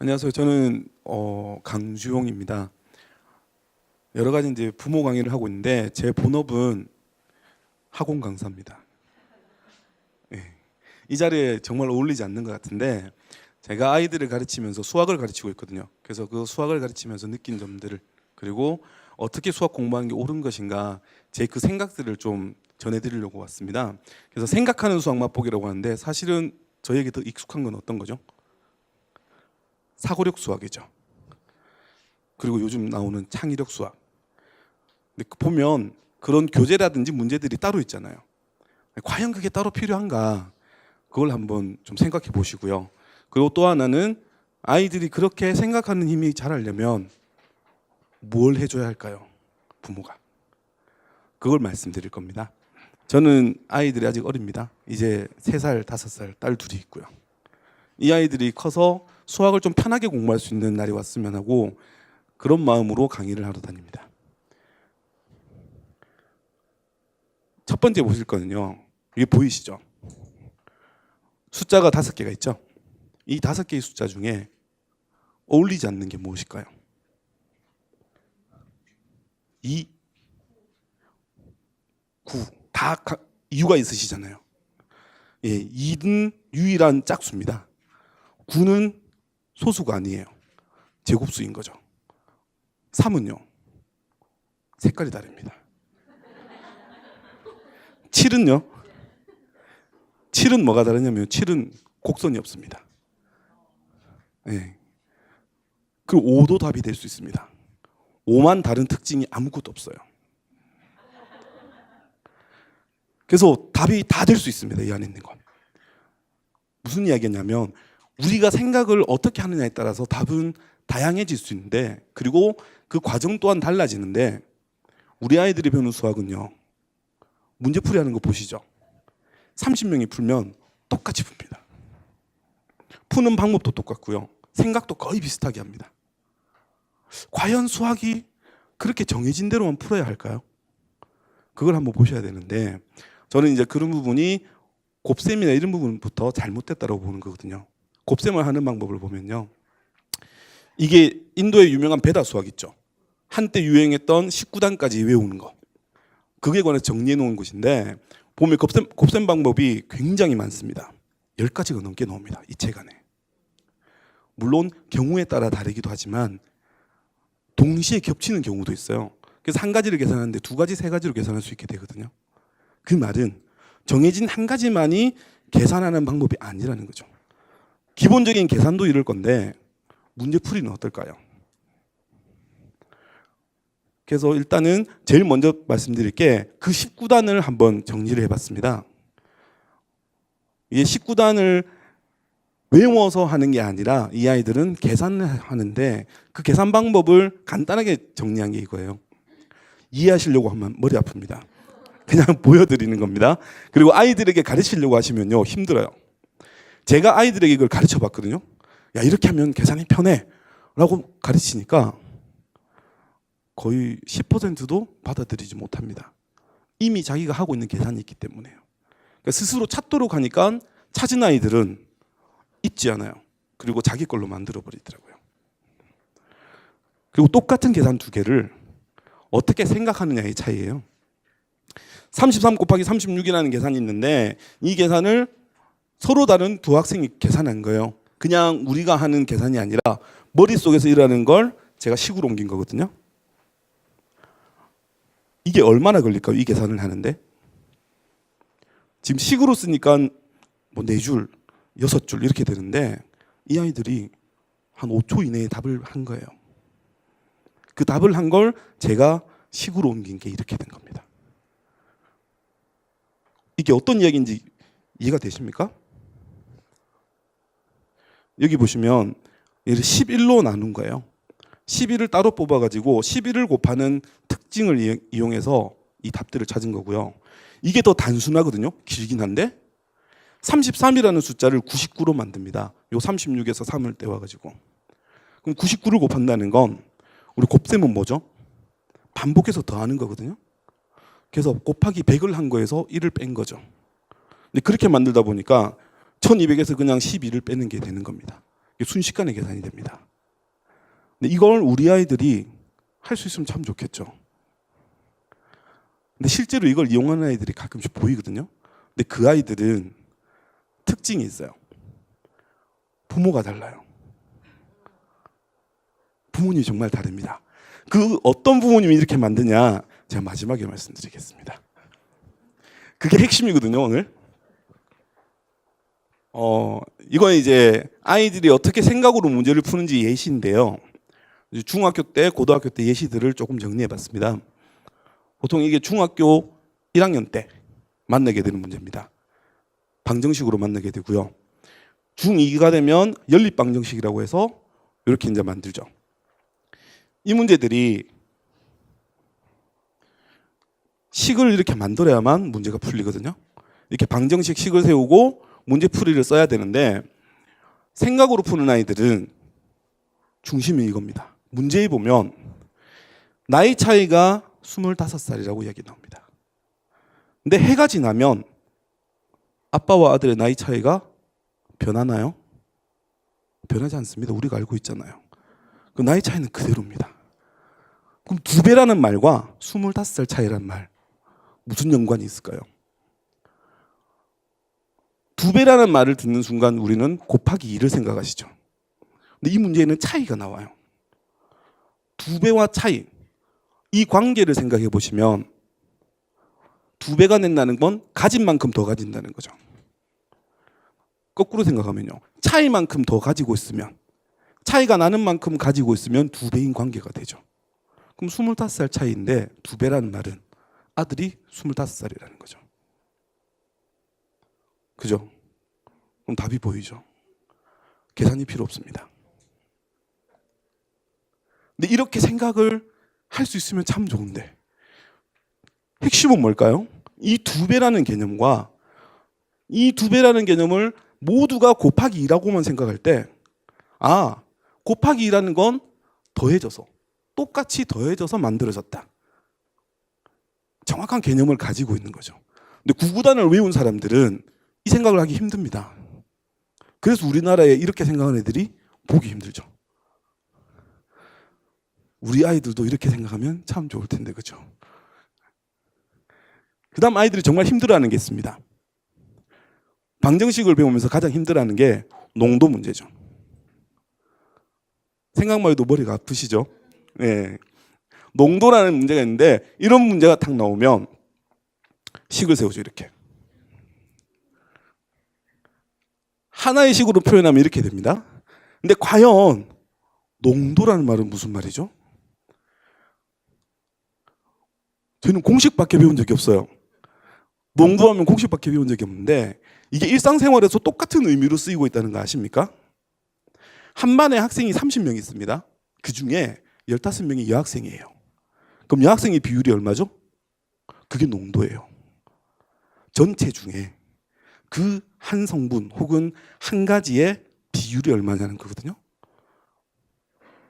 안녕하세요. 저는 어, 강주용입니다. 여러 가지 이제 부모 강의를 하고 있는데 제 본업은 학원 강사입니다. 예. 이 자리에 정말 어울리지 않는 것 같은데 제가 아이들을 가르치면서 수학을 가르치고 있거든요. 그래서 그 수학을 가르치면서 느낀 점들을 그리고 어떻게 수학 공부하는 게 옳은 것인가 제 그 생각들을 좀 전해드리려고 왔습니다. 그래서 생각하는 수학 맛보기라고 하는데 사실은 저에게 더 익숙한 건 어떤 거죠? 사고력 수학이죠. 그리고 요즘 나오는 창의력 수학. 근데 그 보면 그런 교재라든지 문제들이 따로 있잖아요. 과연 그게 따로 필요한가? 그걸 한번 좀 생각해 보시고요. 그리고 또 하나는 아이들이 그렇게 생각하는 힘이 자라려면 뭘 해줘야 할까요? 부모가. 그걸 말씀드릴 겁니다. 저는 아이들이 아직 어립니다. 이제 3살, 5살 딸 둘이 있고요. 이 아이들이 커서 수학을 좀 편하게 공부할 수 있는 날이 왔으면 하고 그런 마음으로 강의를 하러 다닙니다. 첫 번째 보실 거는요. 이게 보이시죠? 숫자가 다섯 개가 있죠. 이 다섯 개의 숫자 중에 어울리지 않는 게 무엇일까요? 2, 9. 다 가- 이유가 있으시잖아요. 예, 2는 유일한 짝수입니다. 9는 소수가 아니에요. 제곱수인 거죠. 3은요. 색깔이 다릅니다. 7은요. 7은 뭐가 다르냐면 7은 곡선이 없습니다. 예. 그 5도 답이 될 수 있습니다. 5만 다른 특징이 아무것도 없어요. 그래서 답이 다 될 수 있습니다. 이 안에 있는 건. 무슨 이야기냐면 우리가 생각을 어떻게 하느냐에 따라서 답은 다양해질 수 있는데 그리고 그 과정 또한 달라지는데 우리 아이들이 배우는 수학은요. 문제풀이 하는 거 보시죠. 30명이 풀면 똑같이 풉니다. 푸는 방법도 똑같고요. 생각도 거의 비슷하게 합니다. 과연 수학이 그렇게 정해진 대로만 풀어야 할까요? 그걸 한번 보셔야 되는데 저는 이제 그런 부분이 곱셈이나 이런 부분부터 잘못됐다고 보는 거거든요. 곱셈을 하는 방법을 보면요. 이게 인도의 유명한 베다 수학 있죠. 한때 유행했던 19단까지 외우는 거. 그게 관해 정리해 놓은 곳인데 보면 곱셈, 곱셈 방법이 굉장히 많습니다. 10가지가 넘게 나옵니다. 이 책 안에. 물론 경우에 따라 다르기도 하지만 동시에 겹치는 경우도 있어요. 그래서 한 가지를 계산하는데 두 가지, 세 가지로 계산할 수 있게 되거든요. 그 말은 정해진 한 가지만이 계산하는 방법이 아니라는 거죠. 기본적인 계산도 이럴 건데 문제풀이는 어떨까요? 그래서 일단은 제일 먼저 말씀드릴 게 그 19단을 한번 정리를 해봤습니다. 이게 19단을 외워서 하는 게 아니라 이 아이들은 계산을 하는데 그 계산 방법을 간단하게 정리한 게 이거예요. 이해하시려고 하면 머리 아픕니다. 그냥 보여드리는 겁니다. 그리고 아이들에게 가르치려고 하시면요 힘들어요. 제가 아이들에게 이걸 가르쳐 봤거든요. 야 이렇게 하면 계산이 편해 라고 가르치니까 거의 10%도 받아들이지 못합니다. 이미 자기가 하고 있는 계산이 있기 때문에요. 그러니까 스스로 찾도록 하니까 찾은 아이들은 잊지 않아요. 그리고 자기 걸로 만들어 버리더라고요. 그리고 똑같은 계산 두 개를 어떻게 생각하느냐의 차이예요. 33 곱하기 36이라는 계산이 있는데 이 계산을 서로 다른 두 학생이 계산한 거예요. 그냥 우리가 하는 계산이 아니라 머릿속에서 일하는 걸 제가 식으로 옮긴 거거든요. 이게 얼마나 걸릴까요? 이 계산을 하는데 지금 식으로 쓰니까 뭐 네 줄, 여섯 줄 이렇게 되는데 이 아이들이 한 5초 이내에 답을 한 거예요. 그 답을 한 걸 제가 식으로 옮긴 게 이렇게 된 겁니다. 이게 어떤 이야기인지 이해가 되십니까? 여기 보시면 얘를 11로 나눈 거예요. 11을 따로 뽑아가지고 11을 곱하는 특징을 이용- 이용해서 이 답들을 찾은 거고요. 이게 더 단순하거든요. 길긴 한데 33이라는 숫자를 99로 만듭니다. 요 36에서 3을 떼와가지고 그럼 99를 곱한다는 건 우리 곱셈은 뭐죠? 반복해서 더하는 거거든요. 그래서 곱하기 100을 한 거에서 1을 뺀 거죠. 근데 그렇게 만들다 보니까 1200에서 그냥 12를 빼는 게 되는 겁니다. 순식간에 계산이 됩니다. 근데 이걸 우리 아이들이 할 수 있으면 참 좋겠죠. 근데 실제로 이걸 이용하는 아이들이 가끔씩 보이거든요. 근데 그 아이들은 특징이 있어요. 부모가 달라요. 부모님이 정말 다릅니다. 그 어떤 부모님이 이렇게 만드냐 제가 마지막에 말씀드리겠습니다. 그게 핵심이거든요 오늘. 어 이건 이제 아이들이 어떻게 생각으로 문제를 푸는지 예시인데요. 중학교 때, 고등학교 때 예시들을 조금 정리해 봤습니다. 보통 이게 중학교 1학년 때 만나게 되는 문제입니다. 방정식으로 만나게 되고요. 중2가 되면 연립 방정식이라고 해서 이렇게 이제 만들죠. 이 문제들이 식을 이렇게 만들어야만 문제가 풀리거든요. 이렇게 방정식 식을 세우고 문제 풀이를 써야 되는데 생각으로 푸는 아이들은 중심이 이겁니다. 문제에 보면 나이 차이가 25살이라고 이야기 나옵니다. 근데 해가 지나면 아빠와 아들의 나이 차이가 변하나요? 변하지 않습니다. 우리가 알고 있잖아요. 그 나이 차이는 그대로입니다. 그럼 두 배라는 말과 25살 차이란 말 무슨 연관이 있을까요? 두 배라는 말을 듣는 순간 우리는 곱하기 2를 생각하시죠. 근데 이 문제에는 차이가 나와요. 두 배와 차이. 이 관계를 생각해 보시면 두 배가 낸다는 건 가진 만큼 더 가진다는 거죠. 거꾸로 생각하면요. 차이만큼 더 가지고 있으면 차이가 나는 만큼 가지고 있으면 두 배인 관계가 되죠. 그럼 25살 차이인데 두 배라는 말은 아들이 25살이라는 거죠. 그죠? 그럼 답이 보이죠. 계산이 필요 없습니다. 근데 이렇게 생각을 할 수 있으면 참 좋은데 핵심은 뭘까요? 이 두 배라는 개념과 이 두 배라는 개념을 모두가 곱하기 2라고만 생각할 때 아, 곱하기 2라는 건 더해져서 똑같이 더해져서 만들어졌다. 정확한 개념을 가지고 있는 거죠. 근데 구구단을 외운 사람들은 이 생각을 하기 힘듭니다. 그래서 우리나라에 이렇게 생각하는 애들이 보기 힘들죠. 우리 아이들도 이렇게 생각하면 참 좋을 텐데 그죠? 그 다음 아이들이 정말 힘들어하는 게 있습니다. 방정식을 배우면서 가장 힘들어하는 게 농도 문제죠. 생각만 해도 머리가 아프시죠? 예. 농도라는 문제가 있는데 이런 문제가 딱 나오면 식을 세우죠 이렇게. 하나의 식으로 표현하면 이렇게 됩니다. 근데 과연 농도라는 말은 무슨 말이죠? 저는 공식밖에 배운 적이 없어요. 농도하면 공식밖에 배운 적이 없는데 이게 일상생활에서 똑같은 의미로 쓰이고 있다는 거 아십니까? 한 반에 학생이 30명 있습니다. 그 중에 15명이 여학생이에요. 그럼 여학생의 비율이 얼마죠? 그게 농도예요. 전체 중에 그 한 성분 혹은 한 가지의 비율이 얼마냐는 거거든요.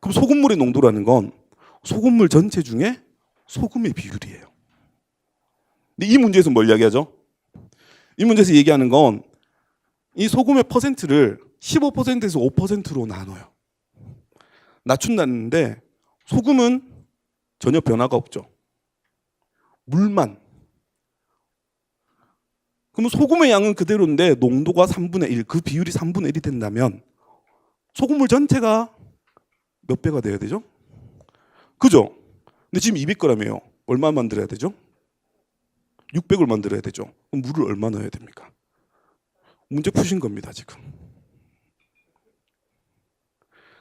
그럼 소금물의 농도라는 건 소금물 전체 중에 소금의 비율이에요. 근데 이 문제에서 뭘 이야기하죠? 이 문제에서 얘기하는 건 이 소금의 퍼센트를 15%에서 5%로 나눠요. 낮춘다는데 소금은 전혀 변화가 없죠. 물만. 그러면 소금의 양은 그대로인데 농도가 3분의 1, 그 비율이 3분의 1이 된다면 소금물 전체가 몇 배가 돼야 되죠? 그죠? 근데 지금 200g이에요. 얼마 만들어야 되죠? 600을 만들어야 되죠. 그럼 물을 얼마 넣어야 됩니까? 문제 푸신 겁니다, 지금.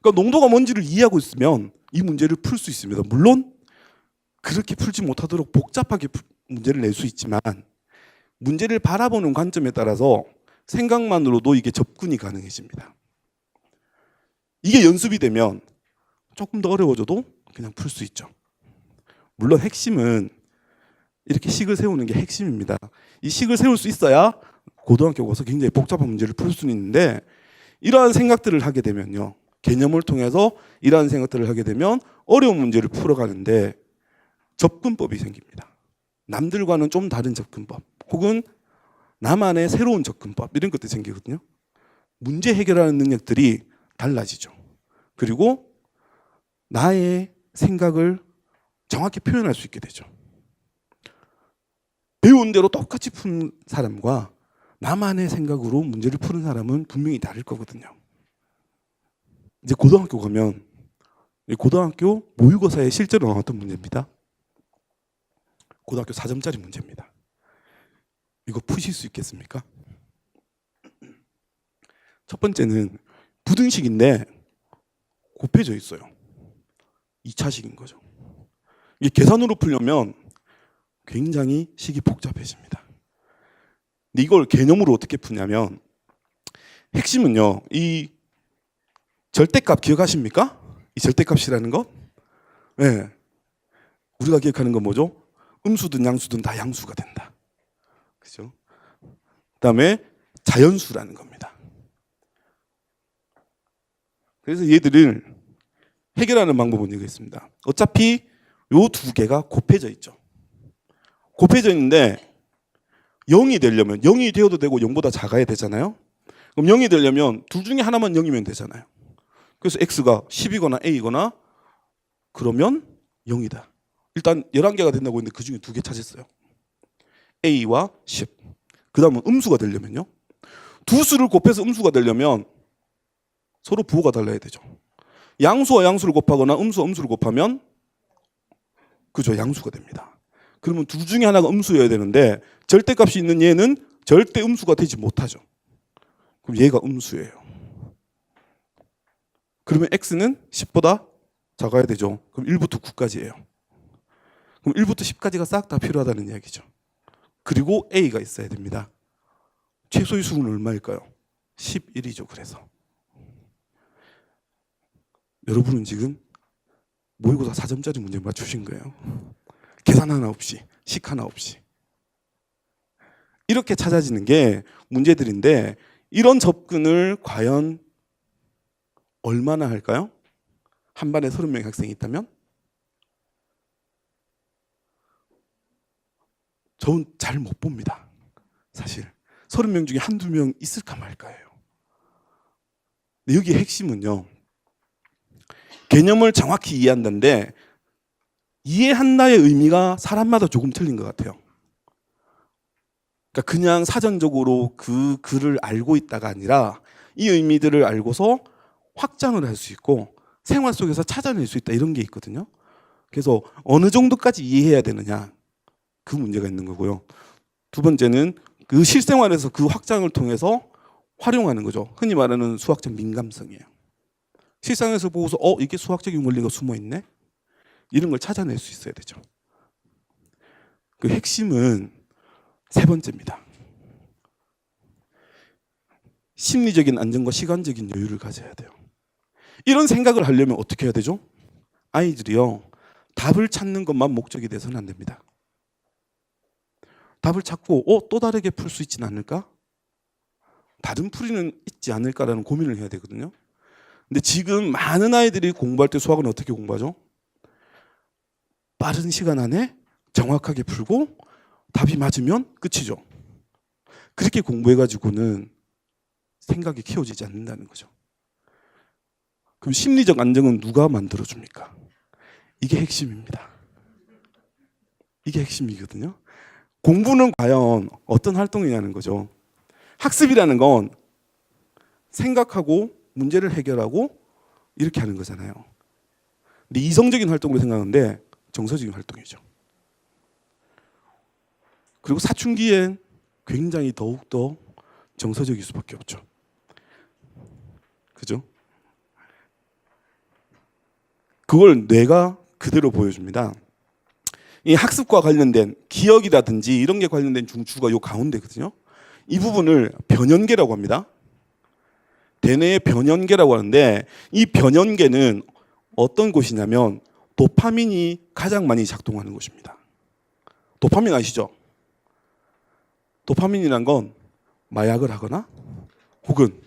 그러니까 농도가 뭔지를 이해하고 있으면 이 문제를 풀 수 있습니다. 물론 그렇게 풀지 못하도록 복잡하게 푸- 문제를 낼 수 있지만 문제를 바라보는 관점에 따라서 생각만으로도 이게 접근이 가능해집니다. 이게 연습이 되면 조금 더 어려워져도 그냥 풀 수 있죠. 물론 핵심은 이렇게 식을 세우는 게 핵심입니다. 이 식을 세울 수 있어야 고등학교 가서 굉장히 복잡한 문제를 풀 수는 있는데 이러한 생각들을 하게 되면요. 개념을 통해서 이러한 생각들을 하게 되면 어려운 문제를 풀어가는데 접근법이 생깁니다. 남들과는 좀 다른 접근법 혹은 나만의 새로운 접근법 이런 것들이 생기거든요. 문제 해결하는 능력들이 달라지죠. 그리고 나의 생각을 정확히 표현할 수 있게 되죠. 배운 대로 똑같이 푼 사람과 나만의 생각으로 문제를 푸는 사람은 분명히 다를 거거든요. 이제 고등학교 가면 이 고등학교 모의고사에 실제로 나왔던 문제입니다. 고등학교 4점짜리 문제입니다. 이거 푸실 수 있겠습니까? 첫 번째는 부등식인데 곱해져 있어요. 2차식인 거죠. 이게 계산으로 풀려면 굉장히 식이 복잡해집니다. 근데 이걸 개념으로 어떻게 푸냐면 핵심은요. 이 절대값 기억하십니까? 이 절대값이라는 것? 네. 우리가 기억하는 건 뭐죠? 음수든 양수든 다 양수가 된다. 그죠? 그다음에 자연수라는 겁니다. 그래서 얘들을 해결하는 방법은 이거 있습니다. 어차피 요 두 개가 곱해져 있죠. 곱해져 있는데 0이 되려면 0이 되어도 되고 0보다 작아야 되잖아요. 그럼 0이 되려면 둘 중에 하나만 0이면 되잖아요. 그래서 x가 10이거나 a거나 그러면 0이다. 일단 11개가 된다고 했는데 그 중에 두 개 찾았어요. A와 10. 그 다음은 음수가 되려면요. 두 수를 곱해서 음수가 되려면 서로 부호가 달라야 되죠. 양수와 양수를 곱하거나 음수와 음수를 곱하면 그죠 양수가 됩니다. 그러면 둘 중에 하나가 음수여야 되는데 절대값이 있는 얘는 절대 음수가 되지 못하죠. 그럼 얘가 음수예요. 그러면 x는 10보다 작아야 되죠. 그럼 1부터 9까지예요. 그럼 1부터 10까지가 싹 다 필요하다는 이야기죠. 그리고 a가 있어야 됩니다. 최소의 수는 얼마일까요? 11이죠. 그래서 여러분은 지금 모의고사 4점짜리 문제 맞추신 거예요. 계산 하나 없이, 식 하나 없이. 이렇게 찾아지는 게 문제들인데 이런 접근을 과연 얼마나 할까요? 한 반에 30명의 학생이 있다면? 저는 잘 못 봅니다. 사실. 30명 중에 한두 명 있을까 말까예요. 근데 여기 핵심은요. 개념을 정확히 이해한다는데 이해한다의 의미가 사람마다 조금 틀린 것 같아요. 그러니까 그냥 사전적으로 그 글을 알고 있다가 아니라 이 의미들을 알고서 확장을 할 수 있고 생활 속에서 찾아낼 수 있다 이런 게 있거든요. 그래서 어느 정도까지 이해해야 되느냐 그 문제가 있는 거고요. 두 번째는 그 실생활에서 그 확장을 통해서 활용하는 거죠. 흔히 말하는 수학적 민감성이에요. 실상에서 보고서 어 이게 수학적인 원리가 숨어 있네 이런 걸 찾아낼 수 있어야 되죠. 그 핵심은 세 번째입니다. 심리적인 안정과 시간적인 여유를 가져야 돼요. 이런 생각을 하려면 어떻게 해야 되죠? 아이들이요 답을 찾는 것만 목적이 돼서는 안 됩니다. 답을 찾고 어 또 다르게 풀 수 있지는 않을까? 다른 풀이는 있지 않을까라는 고민을 해야 되거든요. 근데 지금 많은 아이들이 공부할 때 수학은 어떻게 공부하죠? 빠른 시간 안에 정확하게 풀고 답이 맞으면 끝이죠. 그렇게 공부해가지고는 생각이 키워지지 않는다는 거죠. 그럼 심리적 안정은 누가 만들어줍니까? 이게 핵심입니다. 이게 핵심이거든요. 공부는 과연 어떤 활동이냐는 거죠. 학습이라는 건 생각하고 문제를 해결하고 이렇게 하는 거잖아요. 근데 이성적인 활동으로 생각하는데 정서적인 활동이죠. 그리고 사춘기엔 굉장히 더욱더 정서적일 수밖에 없죠. 그죠? 그걸 뇌가 그대로 보여줍니다. 이 학습과 관련된 기억이라든지 이런 게 관련된 중추가 요 가운데거든요. 이 부분을 변연계라고 합니다. 대뇌의 변연계라고 하는데 이 변연계는 어떤 곳이냐면 도파민이 가장 많이 작동하는 곳입니다. 도파민 아시죠? 도파민이란 건 마약을 하거나 혹은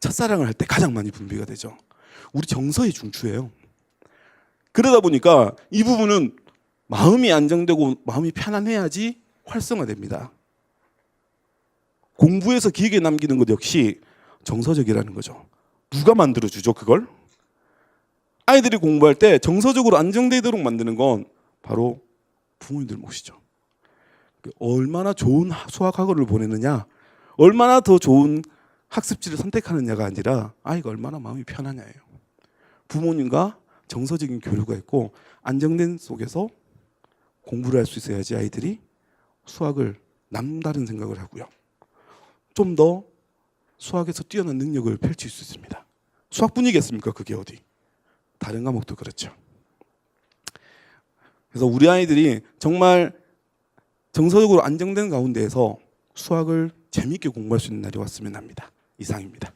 첫사랑을 할 때 가장 많이 분비가 되죠. 우리 정서의 중추예요. 그러다 보니까 이 부분은 마음이 안정되고 마음이 편안해야지 활성화됩니다. 공부에서 기억에 남기는 것 역시 정서적이라는 거죠. 누가 만들어 주죠, 그걸? 아이들이 공부할 때 정서적으로 안정되도록 만드는 건 바로 부모님들 몫이죠. 그 얼마나 좋은 수학 학원을 보내느냐, 얼마나 더 좋은 학습지를 선택하느냐가 아니라 아이가 얼마나 마음이 편하냐예요. 부모님과 정서적인 교류가 있고 안정된 속에서 공부를 할 수 있어야지 아이들이 수학을 남다른 생각을 하고요. 좀 더 수학에서 뛰어난 능력을 펼칠 수 있습니다. 수학뿐이겠습니까? 그게 어디? 다른 과목도 그렇죠. 그래서 우리 아이들이 정말 정서적으로 안정된 가운데에서 수학을 재미있게 공부할 수 있는 날이 왔으면 합니다. 이상입니다.